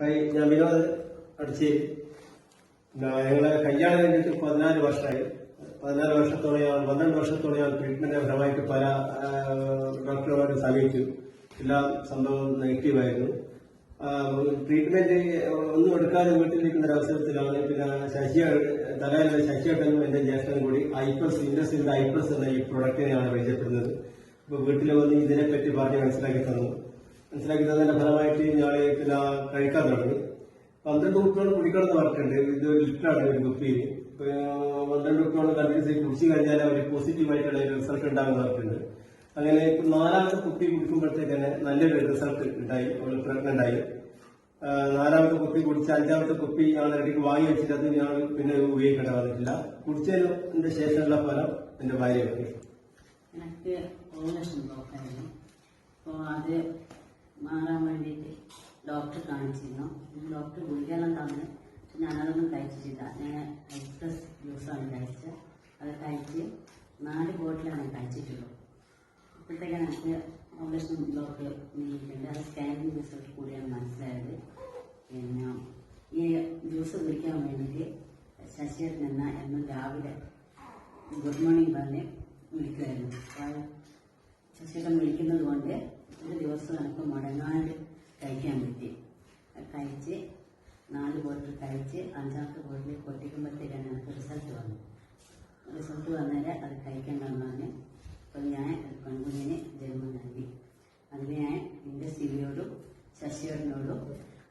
കൈ ഞാൻ വിനോദ് അടിച്ച് ഞങ്ങളെ കല്യാണം കഴിഞ്ഞിട്ട് പതിനാല് വർഷമായി. പതിനാല് വർഷത്തോളം ഞാൻ പന്ത്രണ്ട് വർഷത്തോളം ഞാൻ ട്രീറ്റ്മെന്റ് ഫലമായിട്ട് പല ഡോക്ടർമാരെ സമീപിച്ചു എല്ലാ സംഭവം നെഗറ്റീവായിരുന്നു ട്രീറ്റ്മെന്റ് ഒന്നും എടുക്കാതെ വീട്ടിലിരിക്കുന്ന ഒരു അവസരത്തിലാണ്. പിന്നെ ശശിയ തലയിലെ ശശിയേട്ടനും എന്റെ ജ്യേഷ്ഠനും കൂടി ഐപ്ലസ് ഇൻഡസ്ട്രിയുടെ ഐപ്ലസ് എന്ന ഈ പ്രൊഡക്റ്റിനെയാണ് പരിചയപ്പെടുന്നത്. അപ്പൊ വീട്ടിൽ വന്ന് ഇതിനെപ്പറ്റി പറഞ്ഞ് മനസ്സിലാക്കി തന്നു. മനസ്സിലാക്കി തന്നതിന്റെ ഫലമായിട്ട് ഞാൻ പിന്നെ കഴിക്കാൻ തുടങ്ങി. പന്ത്രണ്ട് കുപ്പിയോളം കുടിക്കണം എന്ന് പറഞ്ഞിട്ടുണ്ട് ഇത് ഒരു ലിറ്ററാണ് ഒരു കുപ്പിയിൽ പന്ത്രണ്ട് കുപ്പിയോളം കണ്ടിന്യൂസ് കുടിച്ചു കഴിഞ്ഞാൽ അവർ പോസിറ്റീവായിട്ടുള്ള ഒരു റിസൾട്ട് ഉണ്ടാകുമെന്ന് പറഞ്ഞിട്ടുണ്ട് അങ്ങനെ ഇപ്പം നാലാമത്തെ കുപ്പി കുടിക്കുമ്പോഴത്തേക്ക് തന്നെ നല്ലൊരു റിസൾട്ട് ഉണ്ടായി. അവൾ പ്രഗ്നന്റ് ആയി. നാലാമത്തെ കുപ്പി കുടിച്ച് അഞ്ചാമത്തെ കുപ്പി ഞങ്ങൾ ഇടയ്ക്ക് വാങ്ങി വെച്ചിട്ട് അത് ഞങ്ങൾ പിന്നെ ഉപയോഗിക്കേണ്ട വന്നിട്ടില്ല കുടിച്ചതിന് ശേഷമുള്ള ഫലം എന്റെ ഭാര്യ എനിക്ക് അത് മാറാൻ വേണ്ടിയിട്ട് ഡോക്ടറെ കാണിച്ചിരുന്നു. ഡോക്ടർ ഗുളികയെല്ലാം തന്ന്. ഞാനതൊന്നും കഴിച്ചിട്ടില്ല. ഞാൻ എക്സ്പ്രസ് ജ്യൂസാണ് കഴിച്ചത്. അത് കഴിച്ച് നാല് ബോട്ടിലാണ് കഴിച്ചിട്ടുള്ളൂ. ഇപ്പോഴത്തേക്കാണ് എനിക്ക് ഓപ്പറേഷൻ ഡോക്ടർ ബ്ലോക്ക് നീക്കിയിട്ടുണ്ട് അത് സ്കാനിങ് റിസൾട്ട് കൂടിയാണ് മനസ്സിലായത്. പിന്നെ ഈ ജ്യൂസ് കുടിക്കാൻ വേണ്ടിയിട്ട് ശശിയേട്ടൻ എന്ന എന്നും രാവിലെ ഗുഡ് മോർണിംഗ് പറഞ്ഞ് ദിവസം എനിക്ക് മുടങ്ങാണ്ട് കഴിക്കാൻ പറ്റി. കഴിച്ച് നാല് ബോട്ടിൽ കഴിച്ച് അഞ്ചാമത്തെ ബോട്ടിൽ പൊട്ടിക്കുമ്പോഴത്തേക്കാണ് എനിക്ക് റിസൾട്ട് വന്നു റിസൾട്ട് വന്നാൽ അത് കഴിക്കേണ്ടെന്നാണ് അപ്പോൾ ഞാൻ പെൺകുഞ്ഞിന് ജന്മം നൽകി. അതിന് ഞാൻ എന്റെ ശിവിയോടും ശശിയോടിനോടും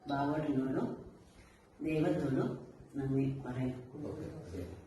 ബാബോടിനോടും ദൈവത്തോടും നന്ദി പറയാം